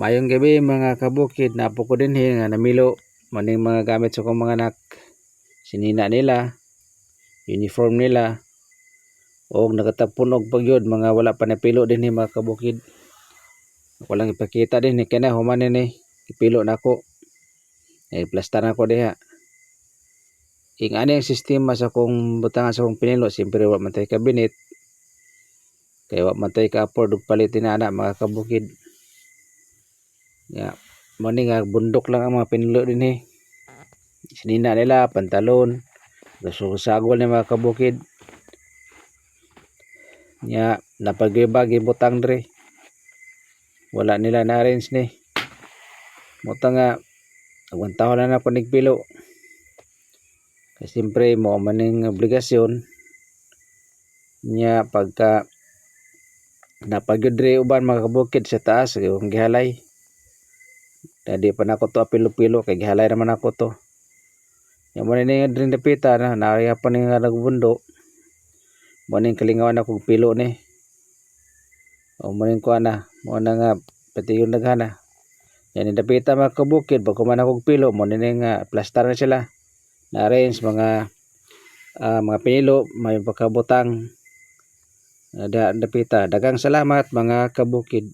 Mayong gabi mga kabukid, napo ko din nga namilo maning mga gamit sa kong mga anak. Sinina nila, uniform nila, o nakatapon og pagyod mga wala pa napilo din mga kabukid. Ako lang ipakita din ni kana human ni ipilo nako. Ay plastar nako diha. Ing ani ang sistema sa kong butangan sa kong pinilo, siyempre wa man tay kabinet. Kaya wa man tay ka afford og palitin na ana mga kabukid. Ya, mani nga bundok lang ang mga pinilo din eh. Sinina nila, pantalon, sagol ni mga kabukid. Ya, napagibag butang dre. Wala nila na-arrange ni. Muta nga, agwan taon na na panigpilo. Kasi siyempre mo maning obligasyon nya pagka napagyud dre uban mga kabukid sa taas yung gihalay Dadi pa nako to apilo-pilo kay gihalay naman ako to. Yung mo ni nga din dapita na naaya pa ni nga nagbundo. Mo ning kalingawan ako pilo ni. O ning kuana, mo na nga pati yung naghana. Yan ni dapita mga kabukid pag kuman ako pilo mo ni nga plastar na sila. Na arrange mga ah, mga pinilo, may pagkabutang. Uh, da, dapita. Dagang salamat mga kabukid.